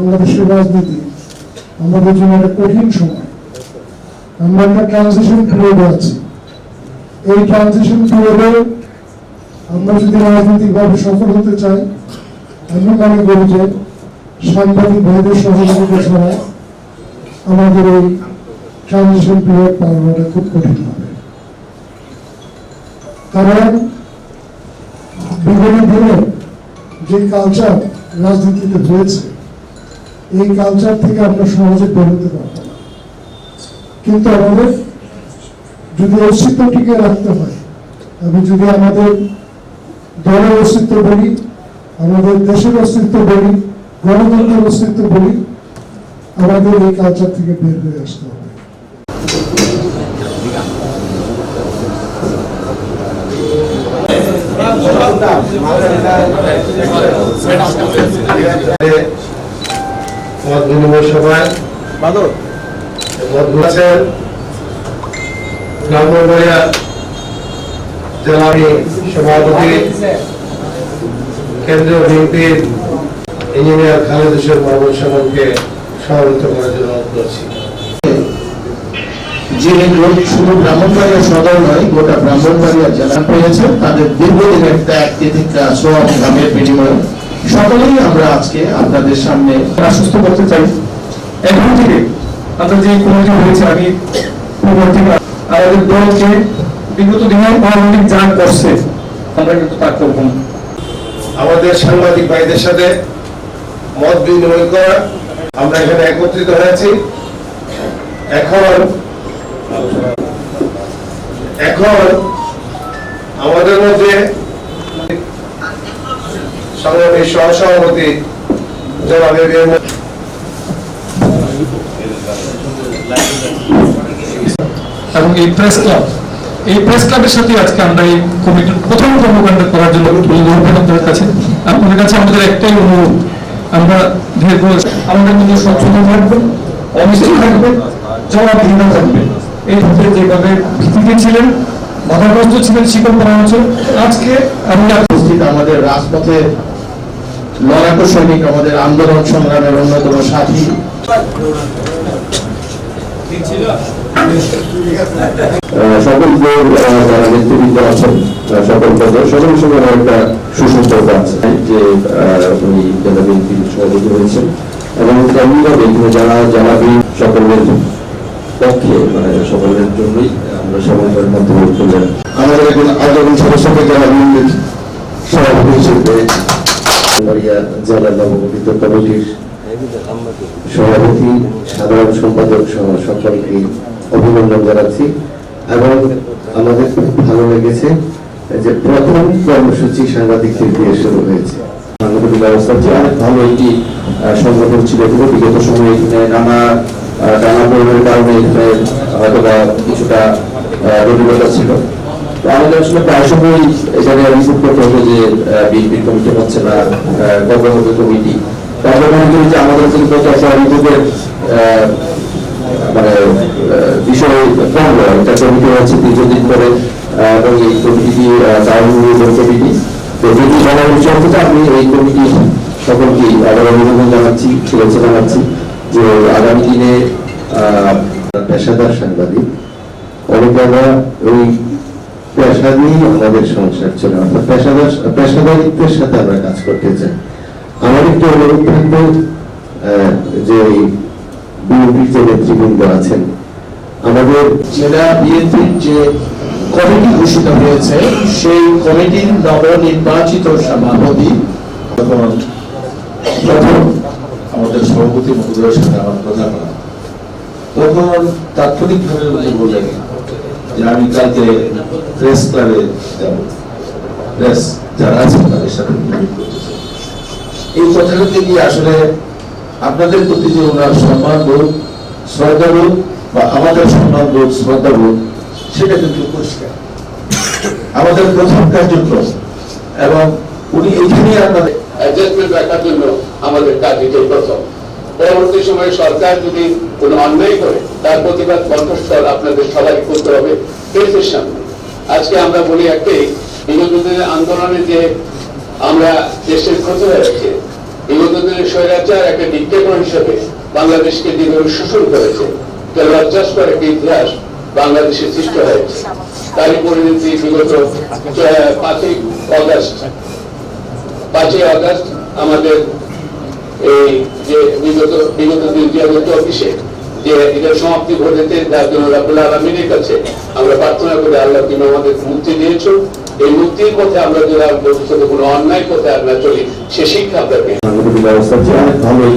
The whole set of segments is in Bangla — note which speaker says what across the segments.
Speaker 1: বাংলাদেশের রাজনীতি আমাদের জন্য একটা কঠিন সময়। আমরা একটা ট্রানজিশন পিরিয়ডে আছি। এই ট্রানজিশন পিরিয়ডে আমরা যদি রাজনৈতিকভাবে সফল হতে চাই আমি মনে করি যে সাংবাদিক ভাইদের সহযোগিতা ছাড়া আমাদের এই ট্রানজিশন পিরিয়ড পার হওয়াটা খুব কঠিন হবে। কারণ বিগত দিনে যে কালচার রাজনীতিতে হয়েছে এই কালচার থেকে আমরা সহজে বেরোতে পারব কিন্তু আমাদের যদি অস্তিত্ব টিকে রাখতে হয়, আমি যদি আমাদের দলের অস্তিত্ব বলি, আমাদের দেশের অস্তিত্ব বলি, গণতন্ত্রের অস্তিত্ব বলি, আমাদের এই কালচার থেকে বের হয়ে আসতে হবে।
Speaker 2: মত বিনিময় সভায় মত বলেছেন ব্রাহ্মণবাড়িয়া জেলার সভাপতি কেন্দ্রীয় বিএনপির ইঞ্জিনিয়ার খালেদ হোসেন মোহাম্মদ সামনকে সভাপতিত্ব করার জন্য অনুরোধ করছি।
Speaker 3: যে লোক শুধু ব্রাহ্মণবাড়িয়া সদর নয় গোটা ব্রাহ্মণবাড়িয়া জেলা পেয়েছে। তাদের দীর্ঘদিনের ত্যাগ তিতিক্ষা শ্রম ঘামের বিনিময়ে সকলেই আমরা আজকে আপনাদের সামনে
Speaker 4: আশ্বস্ত করতে চাই এখন থেকে আমরা যে কমিটি হয়েছে, আমি আমাদের দলকে বিগত দিনে যা করছে, আমরা কিন্তু তা করব।
Speaker 2: আমাদের সাংবাদিক ভাইদের সাথে মত বিনিময় করা, আমরা এখানে একত্রিত হয়েছি এখন এখন আমাদের মধ্যে সংগ্রামী সহসভাপতি জনাব
Speaker 4: এবং এই প্রেস ক্লাব এই প্রেস ক্লাবের সাথে আজকে আমরা এই কমিটির প্রথম কর্মকাণ্ড করার জন্য আপনাদের কাছে। আপনাদের কাছে আমাদের একটাই অনুরোধ আমরা দীর্ঘ আমাদের মধ্যে সচেতন থাকবে অনিশ্চিত থাকবে থাকবে। এই ক্ষেত্রে যেভাবে ভীতিতে ছিলেন বাধাগ্রস্ত ছিলেন আজকে আমি
Speaker 3: উপস্থিত আমাদের রাজপথে লড়াকু সৈনিক আমাদের আন্দোলন সংগ্রামের অন্যতম সাথী।
Speaker 5: সকল যে আহ, যারা নেতৃবৃন্দ আছেন সকল পদে সকলের সঙ্গে একটা সুসম্পর্ক আছে যে উনি জেলা বিএনপির সভাপতি হয়েছেন এবং যারা সকলের পক্ষে মানে সকলের জন্যই আমরা
Speaker 3: আমাদের এখন আন্দোলন সদস্যকে বিএনপির সভাপতি হিসেবে
Speaker 5: সভাপতি, সাধারণ সম্পাদক সহ সকলকে অভিনন্দন জানাচ্ছি এবং আমাদের খুব ভালো লেগেছে যে প্রথম কর্মসূচি সাংবাদিকদের দিয়ে শুরু হয়েছে। সাংগঠনিক ব্যবস্থা যে অনেক ভালো ছিল এবং বিগত সময়ে এখানে নানা টানা কারণে এখানে হয়তো কিছুটা রবিকতা ছিল। আমাদের আসলে কমিটি হচ্ছে না কমিটি। আমরা মনে আমাদের কিন্তু মানে বিষয় কম নয় একটা কমিটি এই কমিটি দায়িত্ব কমিটি। তো যদি বলার বিষয় আমি এই কমিটি সকলকে আবার অভিনন্দন জানাচ্ছি, শুভেচ্ছা জানাচ্ছি যে আগামী দিনে পেশাদার সাংবাদিক অনেকেরা ওই পেশা নিয়েই আমাদের সংসার চলে। অর্থাৎ পেশাদার পেশাদারিত্বের সাথে আমরা কাজ করতে চাই। আমার একটু অনুরোধ থাকবে যে বিএনপির যে নেতৃবৃন্দ আছেন, আমাদের
Speaker 3: জেলা বিএনপির যে কমিটি ঘোষিত হয়েছে, সেই কমিটির নবনির্বাচিত সভাপতি
Speaker 6: তখন প্রথম আমাদের সভাপতি মহোদয়ের সাথে আমার কথা তখন তাৎক্ষণিকভাবে উনি বললেন যে আমি কালকে প্রেস ক্লাবে যাব। প্রেস যারা আছেন তাদের সাথে। এই কথাটা থেকে আসলে আপনাদের প্রতি যে ওনার সম্মান বোধ, শ্রদ্ধা বোধ বা আমাদের সম্মান বোধ, শ্রদ্ধা বোধ, সেটা কিন্তু পরিষ্কার। আমাদের প্রথম কার্যক্রম এবং উনি এইখানেই আপনাদের
Speaker 7: অ্যাডজাস্টমেন্ট রাখার জন্য আমাদের কাজ এটাই প্রথম। পরবর্তী সময়ে সরকার যদি কোনো অন্যায় করে, তার প্রতিবাদ কণ্ঠস্বর আপনাদের সবাই করতে হবে। প্রেসের সামনে। আজকে আমরা বলি একটাই বিগত দিনের আন্দোলনে যে আমরা দেশের ক্ষতি হয়েছে বিগত দিনের স্বৈরাচার একটা ডিক্টেটর হিসেবে বাংলাদেশকে যেভাবে শোষণ করেছে তার লজ্জাস্কর একটা ইতিহাস বাংলাদেশে সৃষ্টি হয়েছে। তারই পরিণতি বিগত পাঁচই অগস্ট। পাঁচই আগস্ট আমাদের এই যে বিগত বিগত দিন জিয়াগত অফিসে যে এটার সমাপ্তি ঘটেছে, যার জন্য রাবুল আলমিনের কাছে আমরা প্রার্থনা করি, আল্লাহ তুমি আমাদের মুক্তি দিয়েছ। এই মুক্তির পথে আমরা যদি ভবিষ্যতে কোনো অন্যায় পথে আমরা চলি, সে শিক্ষা আমরা
Speaker 5: আমাদের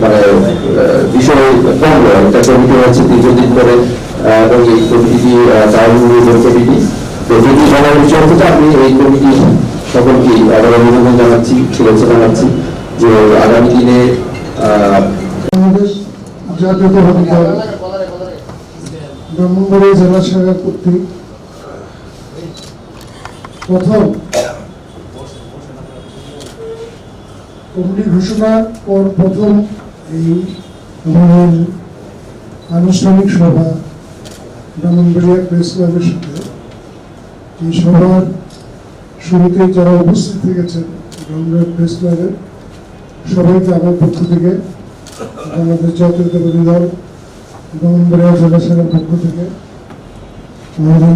Speaker 5: মানে বিষয় কম রয় একটা কমিটি হচ্ছে দীর্ঘদিন আহ, এবং এই কমিটি কমিটি। তো যদি সমাবেশ চলতে আমি এই কমিটি সকলকে আবার অভিনন্দন জানাচ্ছি শুভেচ্ছা জানাচ্ছি যে আগামী দিনে
Speaker 1: জাতীয়তাবাদী ব্রাহ্মণবাড়িয়া জেলা শাখা কর্তৃক প্রথম কমিটি ঘোষণার পর প্রথম এই আমাদের আনুষ্ঠানিক সভা ব্রাহ্মণবাড়িয়া প্রেস ক্লাবের সাথে। এই সভার শুরুতে যারা উপস্থিত থেকেছেন ব্রাহ্মণবাড়িয়া প্রেস ক্লাবের, সবাইকে আমার পক্ষ থেকে আমাদের জাতীয়তাবাদী দল, ব্রাহ্মণবাড়িয়া জেলা পক্ষ থেকে আমাদের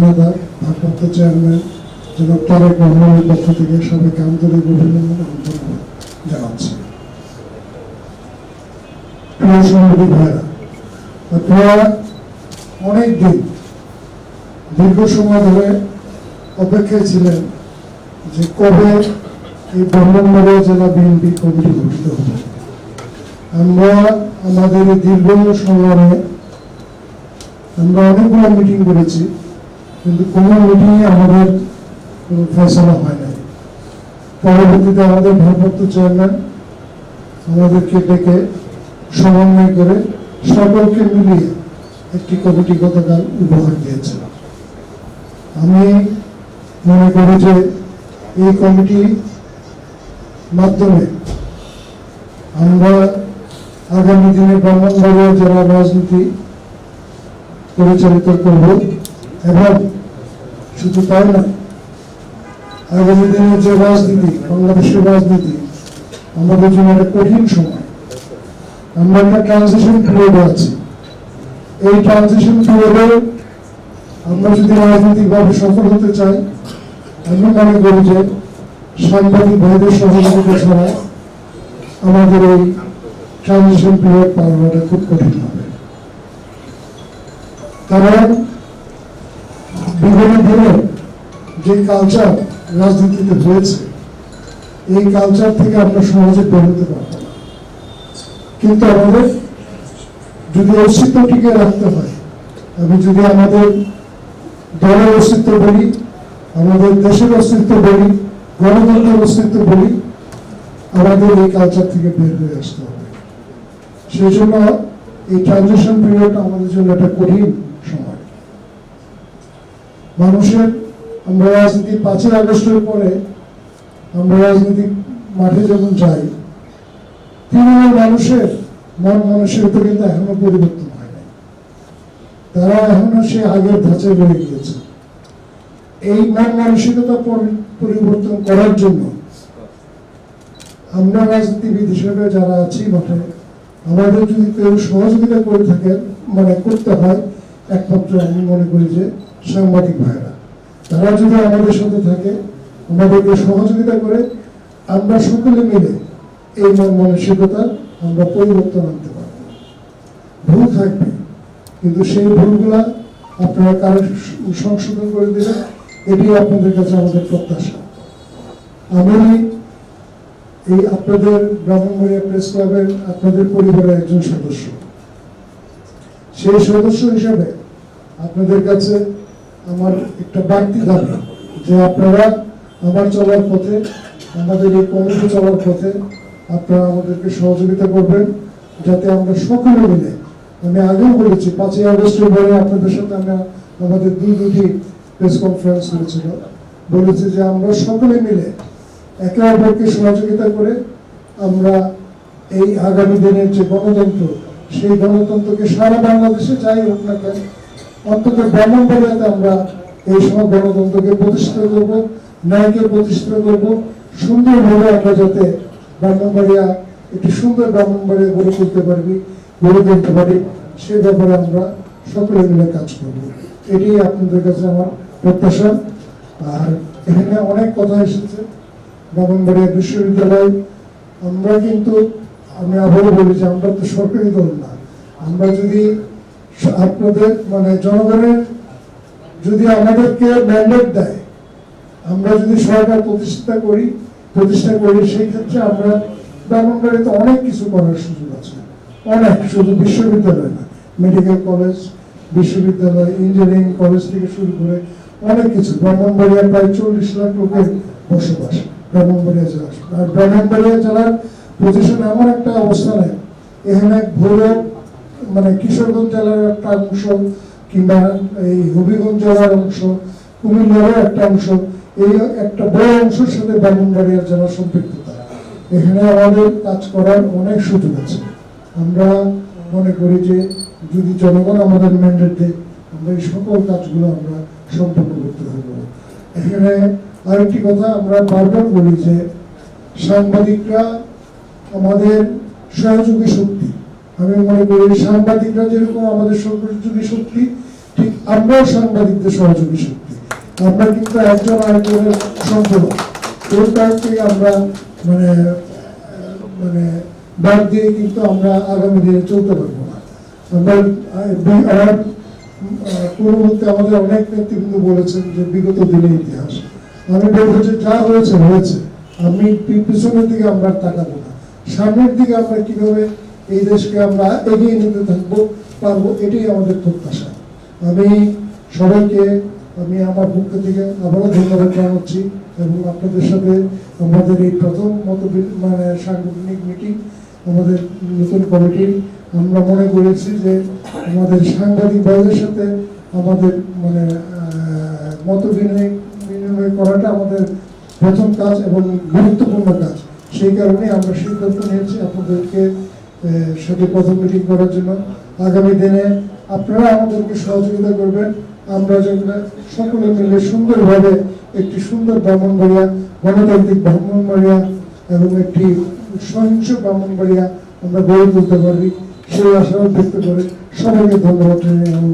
Speaker 1: ভারপ্রাপ্ত চেয়ারম্যান জনাব তারেক রহমানের পক্ষ থেকে সবাইকে আন্তরিক অভিনন্দন ধন্যবাদ। জানাচ্ছি। ভাইরা অনেক দিন দীর্ঘ সময় ধরে অপেক্ষায় ছিলেন যে কবে এই ব্রাহ্মণবাড়িয়া জেলা বিএনপি কমিটি গঠিত হবে। আমরা আমাদের এই দীর্ঘ সংগ্রামে আমরা অনেকগুলো মিটিং করেছি, কিন্তু কোনো মিটিংয়ে আমাদের কোনো ফেসলা হয় পরবর্তীতে আমাদের ভারপ্রাপ্ত চেয়ারম্যান আমাদেরকে ডেকে সমন্বয় করে সকলকে মিলিয়ে একটি কমিটি গতকাল উপহার দিয়েছে। আমি মনে করি যে এই কমিটি মাধ্যমে আমরা আগামী দিনে ব্রাহ্মণবাড়িয়া জেলা রাজনীতি পরিচালিত করব এবং শুধু তাই না আগামী দিনে যে রাজনীতি, বাংলাদেশের রাজনীতি আমাদের জন্য একটা কঠিন সময়। আমরা একটা ট্রানজিশন পিরিয়ডে আছি। এই ট্রানজিশন পিরিয়ডে আমরা যদি রাজনৈতিকভাবে সফল হতে চাই, আমি মনে করি যে সাংবাদিক ভাইদের সহযোগিতা ছাড়া আমাদের এই ট্রানজিশন পিরিয়ড পার হওয়াটা খুব কঠিন হবে। কারণ বিগত দিনে যে কালচার রাজনীতিতে হয়েছে, এই কালচার থেকে আমরা সহজে বেরোতে পারব না। কিন্তু আমাদের যদি অস্তিত্ব টিকে রাখতে হয় এবং যদি আমাদের দলের অস্তিত্ব বলি, আমাদের দেশের অস্তিত্ব বলি, গণতন্ত্রের অস্তিত্ব বলি, আমাদের এই কালচার থেকে বের হয়ে আসতে হবে। সেই জন্য এই ট্রানজিশন পিরিয়ড আমাদের জন্য একটা কঠিন সময়। মানুষের আমরা রাজনীতি পাঁচই আগস্টের পরে আমরা রাজনীতিক মাঠে যখন যাই, তৃণমূল মানুষের মন মানসিকতা কিন্তু এখনও পরিবর্তন হয় নাই। তারা এখনও সে আগের ধাঁচে রয়ে গিয়েছে। এই মন মানসিকতা পরিবর্তন করার জন্য আমরা রাজনীতিবিদ হিসেবে যারা আছি মাঠে, আমাদের যদি কেউ সহযোগিতা করে থাকেন মানে করতে হয়, একমাত্র আমি মনে করি যে সাংবাদিক ভাইরা তারা যদি আমাদের সাথে থাকে, আমাদেরকে সহযোগিতা করে, আমরা সকলে মিলে এই মন মানসিকতা আমরা পরিবর্তন আনতে পারব। ভুল থাকবে, কিন্তু সেই ভুলগুলা আপনারা কারও সংশোধন করে দিলে এটি আপনাদের কাছে আমাদের প্রত্যাশা। আমি এই আপনাদের ব্রাহ্মণবাড়িয়া প্রেস ক্লাবের আপনাদের পরিবারের একজন সদস্য। সেই সদস্য হিসাবে আপনাদের কাছে আমার একটা বাড়তি দাবি যে আপনারা আমার চলার পথে, আমাদের এই কমিটি চলার পথে আপনারা আমাদেরকে সহযোগিতা করবেন, যাতে আমরা সকলে মিলে, আমি আগেও বলেছি, পাঁচই আগস্টের পরে আপনাদের সাথে আমরা আমাদের দুই দুটি প্রেস কনফারেন্স হয়েছিল। বলেছি যে আমরা সকলে মিলে একে অপরকে সহযোগিতা করে আমরা এই আগামী দিনের যে গণতন্ত্র, সেই গণতন্ত্রকে সারা বাংলাদেশে যাই হোক না কেন অন্তত ব্রাহ্মণবাড়িয়াতে আমরা এই সময় গণতন্ত্রকে প্রতিষ্ঠিত করব, ন্যায়কে প্রতিষ্ঠিত করব। সুন্দরভাবে আমরা যাতে ব্রাহ্মণবাড়িয়া, একটি সুন্দর ব্রাহ্মণবাড়িয়া গড়ে তুলতে পারবি, গড়ে তুলতে পারি, সে ব্যাপারে আমরা সকলে মিলে কাজ করব। এটি আপনাদের কাছে আমার প্রত্যাশা। আর এখানে অনেক কথা এসেছে। ব্রাহ্মণবাড়িয়া বিশ্ববিদ্যালয়, আমরা কিন্তু, আমি আবারও বলি যে আমরা তো সরকারি দল না। আমরা যদি আপনাদের মানে জনগণের যদি আমাদেরকে ম্যান্ডেট দেয়, আমরা যদি সরকার প্রতিষ্ঠা করি প্রতিষ্ঠা করি, সেই ক্ষেত্রে আমরা ব্রাহ্মণবাড়িতে অনেক কিছু করার সুযোগ আছে। অনেক, শুধু বিশ্ববিদ্যালয় না মেডিকেল কলেজ বিশ্ববিদ্যালয় ইঞ্জিনিয়ারিং কলেজ থেকে শুরু করে অনেক কিছু। ব্রাহ্মণবাড়িয়া প্রায় চল্লিশ লাখ লোকের বসবাস ব্রাহ্মণবাড়িয়া জেলা আর ব্রাহ্মণবাড়িয়া জেলার পজিশন এমন একটা অবস্থানে, এখানে ভৈরব মানে কিশোরগঞ্জ জেলার একটা অংশ কিংবা এই হবিগঞ্জ জেলার অংশ, কুমিল্লারও একটা অংশ, এই একটা বড় অংশের সাথে ব্রাহ্মণবাড়িয়ার জেলা সম্পৃক্ততা এখানে আমাদের কাজ করার অনেক সুযোগ আছে। আমরা মনে করি যে যদি জনগণ আমাদের ম্যান্ডেট দেয়, আমরা এই সকল কাজগুলো আমরা সম্পন্ন করতে পারব। এখানে আরেকটি কথা আমরা বারবার বলি যে সাংবাদিকরা আমাদের সহযোগী শক্তি। আমি মনে করি সাংবাদিকরা যেরকম আমাদের সহযোগী শক্তি, ঠিক আমরাও সাংবাদিকদের সহযোগী শক্তি। আমরা কিন্তু একজন আরেকজনের সম্পর্ক। ওর কাছ আমরা মানে মানে বাদ দিয়ে কিন্তু আমরা আগামী দিনে চলতে পারব না। আমরা, আমার আমাদের অনেক নেতৃবৃন্দ বলেছেন যে বিগত দিনের ইতিহাস। আমি বলব যে যা হয়েছে হয়েছে। আমি পিছনের দিকে আমরা তাকাবো না। সামনের দিকে আমরা কীভাবে এই দেশকে আমরা এগিয়ে নিতে থাকব, পারব এটাই আমাদের প্রত্যাশা। আমি সবাইকে, আমি আমার পক্ষ থেকে আবারও ধন্যবাদ জানাচ্ছি এবং আপনাদের সাথে আমাদের এই প্রথম মত মানে সাংগঠনিক মিটিং আমাদের নতুন কমিটির আমরা মনে করেছি যে আমাদের সাংবাদিক ভাইদের সাথে আমাদের মানে মত বিনিময় বিনিময় করাটা আমাদের প্রথম কাজ এবং গুরুত্বপূর্ণ কাজ। সেই কারণে আমরা সিদ্ধান্ত নিয়েছি আপনাদেরকে সাথে প্রথম মিটিং করার জন্য। আগামী দিনে আপনারা আমাদেরকে সহযোগিতা করবেন। আমরা যেন সকলে মিলে সুন্দরভাবে একটি সুন্দর ব্রাহ্মণবাড়িয়া গণতান্ত্রিক ব্রাহ্মণবাড়িয়া এবং একটি সহিংস ব্রাহ্মণবাড়িয়া আমরা গড়ে তুলতে পারি। সেই আশাও ব্যক্ত করে সবাইকে ধন্যবাদ জানিয়ে আমি।